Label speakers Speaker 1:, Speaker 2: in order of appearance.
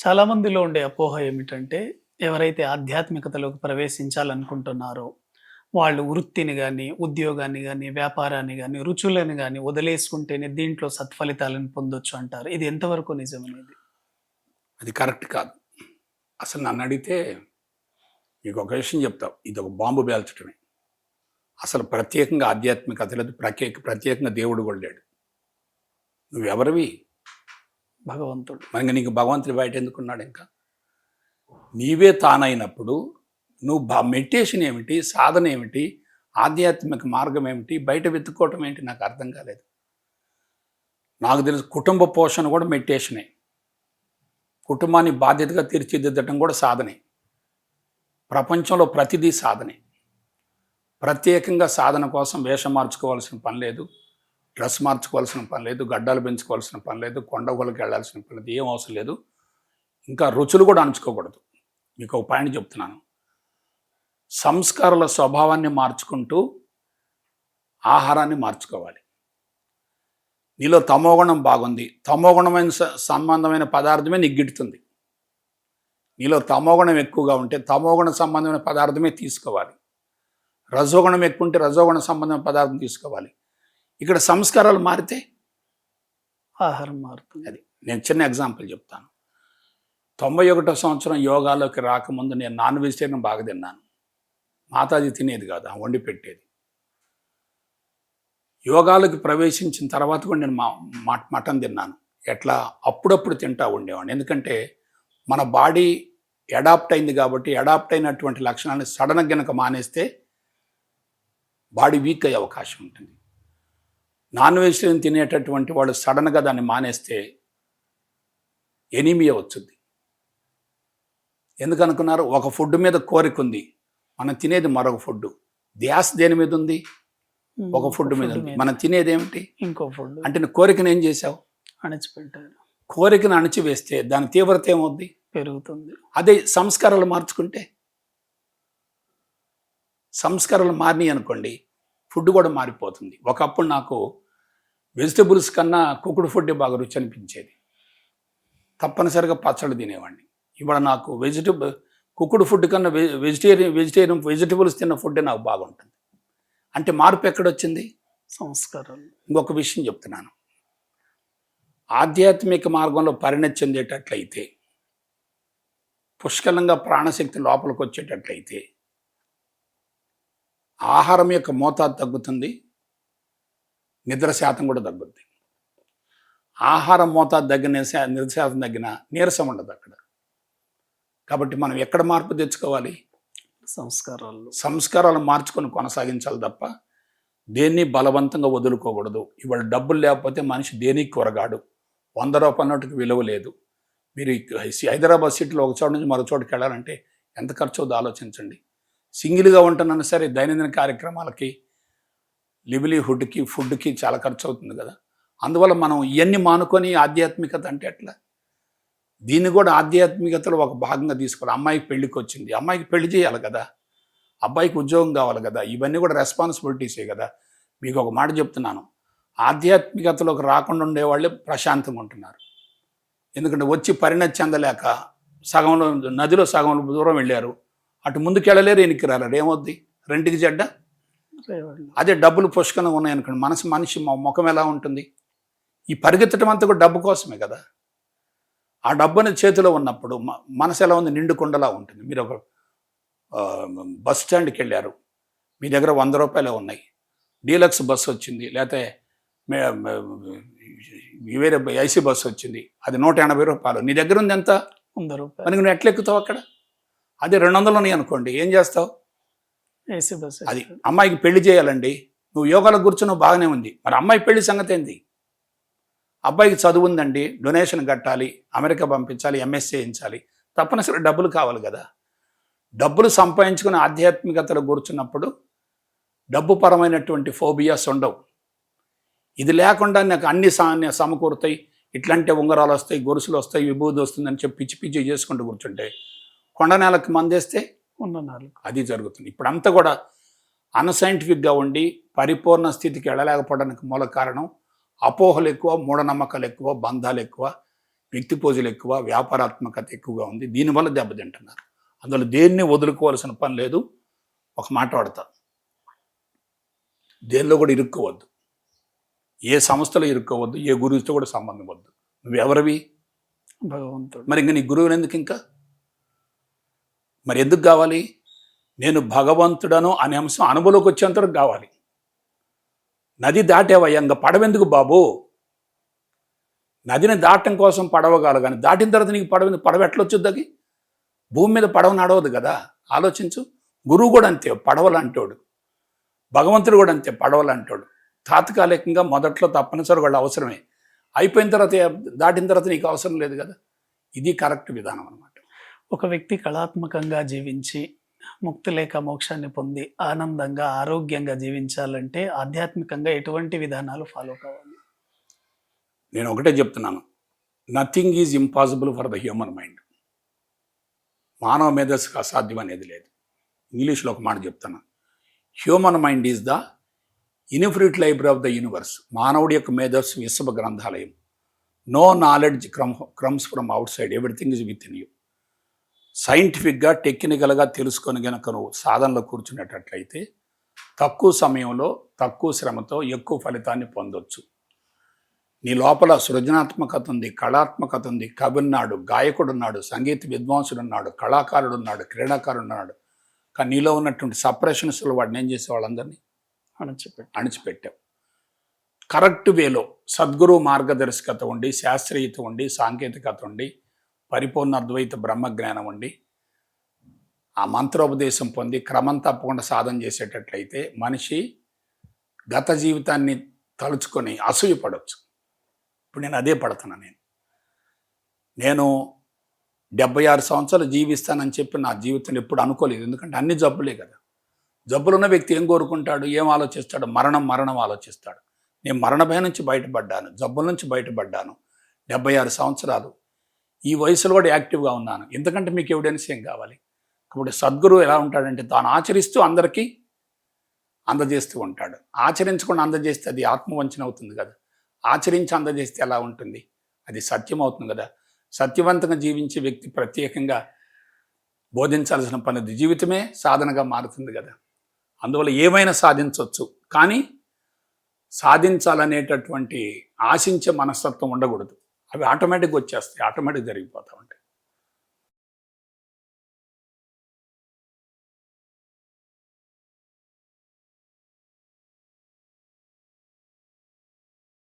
Speaker 1: చాలా మందిలో ఉండే అపోహ ఏమిటంటే ఎవరైతే ఆధ్యాత్మికతలోకి ప్రవేశించాలనుకుంటున్నారో వాళ్ళు వృత్తిని కానీ ఉద్యోగాన్ని కానీ వ్యాపారాన్ని కానీ రుచులను కానీ వదిలేసుకుంటేనే దీంట్లో సత్ఫలితాలను పొందొచ్చు అంటారు. ఇది ఎంతవరకు నిజమనేది?
Speaker 2: అది కరెక్ట్ కాదు. అసలు నన్ను అడిగితే మీకు ఒక విషయం చెప్తావు ఇది ఒక బాంబు పేల్చడమే అసలు ప్రత్యేకంగా ఆధ్యాత్మికత లేదు ప్రత్యేక ప్రత్యేకంగా దేవుడు కూడా లేడు. నువ్వెవరివి?
Speaker 1: భగవంతుడు.
Speaker 2: మరి నీకు భగవంతుడి బయట ఎందుకున్నాడు ఇంకా? నీవే తానైనప్పుడు నువ్వు బా మెడిటేషన్ ఏమిటి సాధన ఏమిటి ఆధ్యాత్మిక మార్గం ఏమిటి బయట వెతుక్కోవటం ఏంటి నాకు అర్థం కాలేదు. నాకు తెలుసు కుటుంబ పోషణ కూడా మెడిటేషనే. కుటుంబాన్ని బాధ్యతగా తీర్చిదిద్దటం కూడా సాధనే. ప్రపంచంలో ప్రతిదీ సాధనే. ప్రత్యేకంగా సాధన కోసం వేషం మార్చుకోవాల్సిన పని లేదు. డ్రెస్ మార్చుకోవాల్సిన పని లేదు గడ్డాలు పెంచుకోవాల్సిన పని లేదు కొండగోలకు వెళ్ళాల్సిన పని లేదు ఏం అవసరం లేదు. ఇంకా రుచులు కూడా అణుచుకోకూడదు. మీకు ఒక పాయింట్ చెప్తున్నాను. సంస్కారాల స్వభావాన్ని మార్చుకుంటూ ఆహారాన్ని మార్చుకోవాలి. నీలో తమోగుణం బాగుంది. తమోగుణమైన సంబంధమైన పదార్థమే నీకు నీలో తమోగుణం ఎక్కువగా ఉంటే తమోగుణ సంబంధమైన పదార్థమే తీసుకోవాలి. రజోగుణం ఎక్కువ ఉంటే రజోగుణ సంబంధమైన పదార్థం తీసుకోవాలి. ఇక్కడ సంస్కారాలు మారితే
Speaker 1: ఆహారం మారుతుంది.
Speaker 2: అది నేను చిన్న ఎగ్జాంపుల్ చెప్తాను. తొంభై ఒకటో సంవత్సరం యోగాలోకి రాకముందు నేను నాన్ వెజిటేరియన్ బాగా తిన్నాను. మాతాజీ తినేది కాదు వండి పెట్టేది. యోగాలోకి ప్రవేశించిన తర్వాత కూడా నేను మా మటన్ తిన్నాను. ఎట్లా? అప్పుడప్పుడు తింటా ఉండేవాడిని. ఎందుకంటే మన బాడీ అడాప్ట్ అయింది కాబట్టి అడాప్ట్ అయినటువంటి లక్షణాన్ని సడన్గా గనక మానేస్తే బాడీ వీక్ అయ్యే అవకాశం ఉంటుంది. నాన్ వెజిటేరియన్ తినేటటువంటి వాళ్ళు సడన్గా దాన్ని మానేస్తే ఎనీమియా వచ్చింది ఎందుకు అనుకున్నారు ఒక ఫుడ్ మీద కోరిక ఉంది. మనం తినేది మరొక ఫుడ్. ధ్యాస దేని మీద ఉంది? ఒక ఫుడ్ మీద ఉంది. మనం తినేది ఏమిటి?
Speaker 1: ఇంకో ఫుడ్.
Speaker 2: అంటే నువ్వు కోరికను ఏం చేసావు
Speaker 1: అణిచిపెట్టారు
Speaker 2: కోరికను అణిచివేస్తే దాని తీవ్రత ఏమవుద్ది?
Speaker 1: పెరుగుతుంది.
Speaker 2: అదే సంస్కారాలు మార్చుకుంటే? సంస్కారాలు మారినాయి అనుకోండి ఫుడ్ కూడా మారిపోతుంది. ఒకప్పుడు నాకు వెజిటబుల్స్ కన్నా కుకుడు ఫుడ్ బాగా రుచి అనిపించేది. తప్పనిసరిగా పచ్చళ్ళు తినేవాడిని. ఇవాళ నాకు వెజిటబుల్ కుకుడు ఫుడ్ కన్నా వెజిటేరియన్ వెజిటేరియన్ వెజిటబుల్స్ తిన్న ఫుడ్ నాకు బాగుంటుంది. అంటే మార్పు ఎక్కడొచ్చింది?
Speaker 1: సంస్కారాలు.
Speaker 2: ఇంకొక విషయం చెప్తున్నాను. ఆధ్యాత్మిక మార్గంలో పరిణతి చెందేటట్లయితే పుష్కలంగా ప్రాణశక్తి లోపలికి వచ్చేటట్లయితే ఆహారం యొక్క మోతాదు తగ్గుతుంది నిద్ర శాతం కూడా తగ్గుద్ది. ఆహారం మోతాదు తగ్గిన నిద్ర శాతం తగ్గిన నీరసం ఉండదు అక్కడ. కాబట్టి మనం ఎక్కడ మార్పు తెచ్చుకోవాలి?
Speaker 1: సంస్కారాలు
Speaker 2: సంస్కారాలు మార్చుకొని కొనసాగించాలి తప్ప దేన్ని బలవంతంగా వదులుకోకూడదు. ఇవాళ డబ్బులు లేకపోతే మనిషి దేనికి కొరగాడు? వంద రూపాయల నోటుకి విలువ లేదు. మీరు హైదరాబాద్ సిటీలో ఒక చోట నుంచి మరో చోటుకి వెళ్ళాలంటే ఎంత ఖర్చు అవుతుందో ఆలోచించండి. సింగిల్గా ఉంటున్నాను సరే దైనందిన కార్యక్రమాలకి లివ్లీహుడ్కి ఫుడ్కి చాలా ఖర్చు అవుతుంది కదా. అందువల్ల మనం ఇవన్నీ మానుకొని ఆధ్యాత్మికత అంటే ఎట్లా? దీన్ని కూడా ఆధ్యాత్మికతలో ఒక భాగంగా తీసుకోవాలి. అమ్మాయికి పెళ్ళికి వచ్చింది. అమ్మాయికి పెళ్ళి చేయాలి కదా. అబ్బాయికి ఉద్యోగం కావాలి కదా. ఇవన్నీ కూడా రెస్పాన్సిబిలిటీసే కదా. మీకు ఒక మాట చెప్తున్నాను. ఆధ్యాత్మికతలోకి రాకుండా ఉండేవాళ్ళే ప్రశాంతంగా ఉంటున్నారు. ఎందుకంటే వచ్చి పరిణతి చెందలేక సగంలో నదిలో సగంలో దూరం వెళ్ళారు. అటు ముందుకు వెళ్ళలేరు వెనక్కి రాలేరు ఏమవుద్ది రెంటికి చెడ్డ. అదే డబ్బులు పుష్కలంగా ఉన్నాయనుకోండి మనసు మనిషి మొ- ముఖం ఎలా ఉంటుంది ఈ పరిగెత్తడం అంతా కూడా డబ్బు కోసమే కదా ఆ డబ్బు అనేది చేతిలో ఉన్నప్పుడు మనసు ఎలా ఉంది నిండు కుండలా ఉంటుంది మీరు ఒక బస్ స్టాండ్కి వెళ్ళారు మీ దగ్గర వంద రూపాయలే ఉన్నాయి డీలక్స్ బస్సు వచ్చింది లేకపోతే వేరే ఐసీ బస్సు వచ్చింది అది నూట ఎనభై రూపాయలు నీ దగ్గర ఉంది ఎంత
Speaker 1: వంద రూపాయలు
Speaker 2: నువ్వు ఎట్లా ఎక్కుతావు అక్కడ అదే రెండు వందలు ఉన్నాయి అనుకోండి ఏం చేస్తావు? అది అమ్మాయికి పెళ్ళి చేయాలండి నువ్వు యోగాలో కూర్చున్నావు బాగానే ఉంది. మరి అమ్మాయి పెళ్ళి సంగతి ఏంది? అబ్బాయికి చదువు ఉందండి డొనేషన్ కట్టాలి అమెరికా పంపించాలి ఎంఎస్ చేయించాలి తప్పనిసరి డబ్బులు కావాలి కదా. డబ్బులు సంపాదించుకుని ఆధ్యాత్మికతలో కూర్చున్నప్పుడు డబ్బు పరమైనటువంటి ఫోబియాస్ ఉండవు. ఇది లేకుండా నాకు అన్ని సా- సమకూరుతాయి ఇట్లాంటి ఉంగరాలు వస్తాయి గొలుసులు వస్తాయి విభూది వస్తుందని చెప్పి పిచ్చి పిచ్చి చేసుకుంటూ కూర్చుంటే కొండ నేలకు మందేస్తే
Speaker 1: ఉన్న నాలుగు
Speaker 2: అది జరుగుతుంది. ఇప్పుడు అంతా కూడా అన్సైంటిఫిక్గా ఉండి పరిపూర్ణ స్థితికి వెళ్ళలేకపోవడానికి మూల కారణం అపోహలు ఎక్కువ మూఢనమ్మకాలు ఎక్కువ బంధాలు ఎక్కువ వ్యక్తి పూజలు ఎక్కువ వ్యాపారాత్మకత ఎక్కువగా ఉంది. దీనివల్ల దెబ్బతింటున్నారు. అందులో దేన్ని వదులుకోవాల్సిన పని లేదు. ఒక మాట వాడతా. దేనిలో కూడా ఇరుక్కోవద్దు. ఏ సంస్థలో ఇరుక్కోవద్దు ఏ గురువుతో కూడా సంబంధం వద్దు. నువ్వెవరివి?
Speaker 1: భగవంతుడు.
Speaker 2: మరి ఇంక నీ గురువుని ఎందుకు ఇంకా మరి ఎందుకు కావాలి? నేను భగవంతుడను అనే అంశం అనుభవంలోకి వచ్చేంతవరకు కావాలి. నది దాటేవయ్యా ఇంకా పడవెందుకు బాబు? నదిని దాటం కోసం పడవగాలి కానీ దాటిన తర్వాత నీకు పడవ పడవ ఎట్లా వచ్చుద్దకి భూమి మీద పడవ నడవదు కదా? ఆలోచించు. గురువు కూడా అంతే పడవలు అంటాడు భగవంతుడు కూడా అంతే పడవలు అంటాడు తాత్కాలికంగా మొదట్లో తప్పనిసరి వాళ్ళు అవసరమే. అయిపోయిన తర్వాత దాటిన తర్వాత నీకు అవసరం లేదు కదా? ఇది కరెక్ట్ విధానం అనమాట
Speaker 1: ఒక వ్యక్తి కళాత్మకంగా జీవించి ముక్తి లేక మోక్షాన్ని పొంది ఆనందంగా ఆరోగ్యంగా జీవించాలంటే ఆధ్యాత్మికంగా ఎటువంటి విధానాలు ఫాలో కావాలి?
Speaker 2: నేను ఒకటే చెప్తున్నాను. Nothing is impossible for the human mind మానవ మేధస్సుకు అసాధ్యం అనేది లేదు. ఇంగ్లీష్లో ఒక మాట చెప్తాను human mind is the infinite library of the universe మానవుడి యొక్క మేధస్సు విశ్వ గ్రంథాలయం no knowledge crumb crumbs from outside everything is within you సైంటిఫిక్గా టెక్నికల్గా తెలుసుకొని గనక నువ్వు సాధనలో కూర్చునేటట్లయితే తక్కువ సమయంలో తక్కువ శ్రమతో ఎక్కువ ఫలితాన్ని పొందొచ్చు. నీ లోపల సృజనాత్మకత ఉంది కళాత్మకత ఉంది కవి ఉన్నాడు గాయకుడు ఉన్నాడు సంగీత విద్వాంసుడు ఉన్నాడు కళాకారుడు ఉన్నాడు క్రీడాకారుడు ఉన్నాడు కానీ నీలో ఉన్నటువంటి సప్రెషన్స్లో వాడిని ఏం చేసే వాళ్ళందరినీ?
Speaker 1: అణచిపెట్టి
Speaker 2: అణిచిపెట్టావు. కరెక్ట్ వేలో సద్గురు మార్గదర్శకత ఉండి శాస్త్రీయత ఉండి సాంకేతికత ఉండి పరిపూర్ణ అద్వైత బ్రహ్మజ్ఞానం ఉండి ఆ మంత్రోపదేశం పొంది క్రమం తప్పకుండా సాధన చేసేటట్లయితే మనిషి గత జీవితాన్ని తలుచుకొని అసూయపడవచ్చు ఇప్పుడు నేను అదే పడుతున్నా నేను. నేను డెబ్బై ఆరు సంవత్సరాలు జీవిస్తానని చెప్పి నా జీవితం ఎప్పుడు అనుకోలేదు. ఎందుకంటే అన్ని జబ్బులే కదా. జబ్బులున్న వ్యక్తి ఏం కోరుకుంటాడు? ఏం ఆలోచిస్తాడు? మరణం మరణం ఆలోచిస్తాడు. నేను మరణ భయం నుంచి బయటపడ్డాను. జబ్బుల నుంచి బయటపడ్డాను. డెబ్బై ఆరు సంవత్సరాలు ఈ వయసులో కూడా యాక్టివ్గా ఉన్నాను. ఎందుకంటే మీకు ఎవిడెన్స్ ఏం కావాలి? కాబట్టి సద్గురు ఎలా ఉంటాడంటే తాను ఆచరిస్తూ అందరికీ అందజేస్తూ ఉంటాడు. ఆచరించకుండా అందజేస్తే అది ఆత్మవంచన అవుతుంది కదా. ఆచరించి అందజేస్తే ఎలా ఉంటుంది? అది సత్యం అవుతుంది కదా. సత్యవంతంగా జీవించే వ్యక్తి ప్రత్యేకంగా బోధించాల్సిన పనిది జీవితమే సాధనగా మారుతుంది కదా. అందువల్ల ఏమైనా సాధించవచ్చు కానీ సాధించాలనేటటువంటి ఆశించే మనస్తత్వం ఉండకూడదు. అవి ఆటోమేటిక్గా వచ్చేస్తాయి ఆటోమేటిక్ జరిగిపోతూ ఉంటాయి.